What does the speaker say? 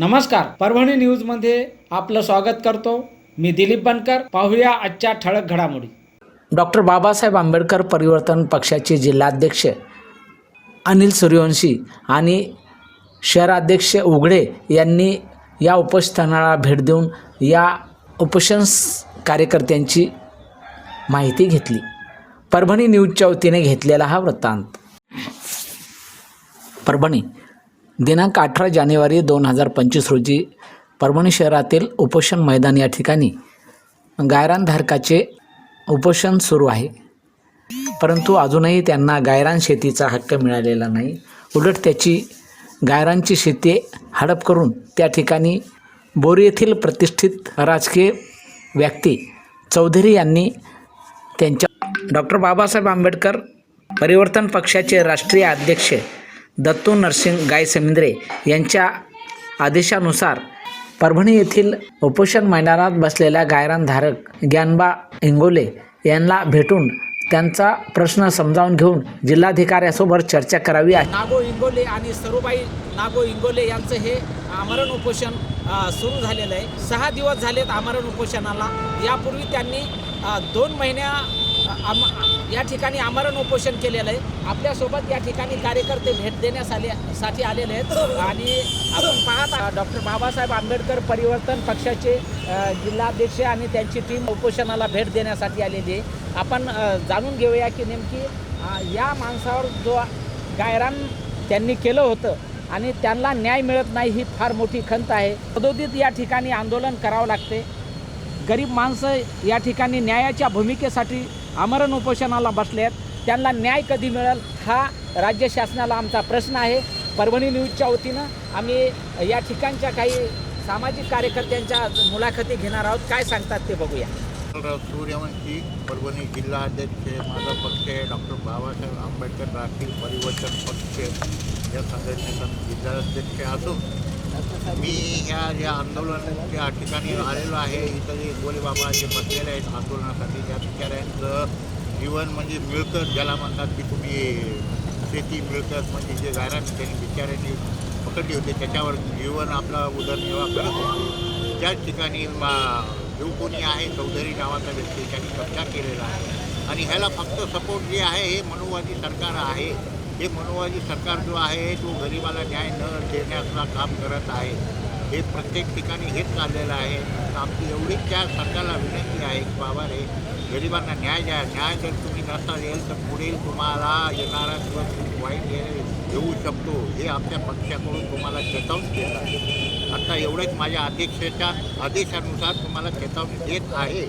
नमस्कार परभणी न्यूजमध्ये आपलं स्वागत करतो. मी दिलीप बनकर पाहूया आजच्या ठळक घडामोडी. डॉक्टर बाबासाहेब आंबेडकर परिवर्तन पक्षाचे जिल्हाध्यक्ष अनिल सूर्यवंशी आणि शहराध्यक्ष उघडे यांनी या उपस्थानाला भेट देऊन या उपशन्स कार्यकर्त्यांची माहिती घेतली. परभणी न्यूजच्या वतीने घेतलेला हा वृत्तांत. परभणी दिनांक अठरा जानेवारी दोन हजार पंचवीस रोजी परभणी शहरातील उपोषण मैदान या ठिकाणी गायरानधारकाचे उपोषण सुरू आहे. परंतु अजूनही त्यांना गायरान शेतीचा हक्क मिळालेला नाही. उलट त्याची गायरांची शेती हडप करून त्या ठिकाणी बोरी येथील प्रतिष्ठित राजकीय व्यक्ती चौधरी यांनी त्यांच्या डॉक्टर बाबासाहेब आंबेडकर परिवर्तन पक्षाचे राष्ट्रीय अध्यक्ष दत्तू नरसिंग गायसमिंद्रे यांच्या आदेशानुसार परभणी येथील उपोषण मैदानात बसलेल्या गायरानधारक ज्ञानबा इंगोले यांना भेटून त्यांचा प्रश्न समजावून घेऊन जिल्हाधिकाऱ्यासोबत चर्चा करावी आहे. नागो इंगोले आणि सरुबाई नागो इंगोले यांचं हे आमरण उपोषण सुरू झालेलं आहे. सहा दिवस झालेत आमरण उपोषणाला. यापूर्वी त्यांनी दोन महिन्या आम या ठिकाणी आमरण उपोषण केलेलं आहे. आपल्यासोबत या ठिकाणी कार्यकर्ते भेट देण्यास आले साठी आलेले आहेत. आणि आपण पाहत डॉक्टर बाबासाहेब आंबेडकर परिवर्तन पक्षाचे जिल्हाध्यक्ष आणि त्यांची टीम उपोषणाला भेट देण्यासाठी आलेली आहे. आपण जाणून घेऊया की नेमकी या माणसावर जो गायरान त्यांनी केलं होतं आणि त्यांना न्याय मिळत नाही ही फार मोठी खंत आहे. पदोदित या ठिकाणी आंदोलन करावं लागते. गरीब माणसं या ठिकाणी न्यायाच्या भूमिकेसाठी आमरण उपोषणाला बसले आहेत त्यांना न्याय कधी मिळेल हा राज्य शासनाला आमचा प्रश्न आहे. परभणी न्यूजच्या वतीनं आम्ही या ठिकाणच्या काही सामाजिक कार्यकर्त्यांच्या मुलाखती घेणार आहोत. काय सांगतात ते बघूया. सूर्यवंशी परभणी जिल्हा अध्यक्ष माझा पक्ष आहे डॉक्टर बाबासाहेब आंबेडकर राष्ट्रीय परिवर्तन पक्ष या संघटनेचा जिल्हाध्यक्ष असून मी ह्या ज्या आंदोलनाच्या ठिकाणी आलेलो आहे इथं जे गोले बाबा जे बसलेले आहेत आंदोलनासाठी त्या बिचाऱ्यांचं जीवन म्हणजे मिळकत ज्याला म्हणतात की तुम्ही शेती मिळकत म्हणजे जे गायरान त्यांनी बिचाऱ्यांनी पकडली होती. त्याच्यावर जीवन आपला उदरनिर्वाह करत होते. त्याच ठिकाणी मा- जो कोणी आहे चौधरी नावाचा व्यक्ती त्यांनी कब्जा केलेला आहे. आणि ह्याला फक्त सपोर्ट जे आहे हे मनुवादी सरकार आहे. हे मनोवाजी सरकार जो आहे तो गरिबाला न्याय न देण्याचं काम करत आहे. हे प्रत्येक ठिकाणी हेच चाललेलं आहे. आमची एवढीच त्या सरकारला विनंती आहे की बाबा रे गरिबांना न्याय द्या. न्याय जर तुम्ही नसा येईल तर पुढील तुम्हाला येणारा दिवस खूप वाईट येऊ शकतो. हे आमच्या पक्षाकडून तुम्हाला चेतावणी देत आहे. आता एवढंच माझ्या अध्यक्षाच्या आदेशानुसार तुम्हाला चेतावणी देत आहे.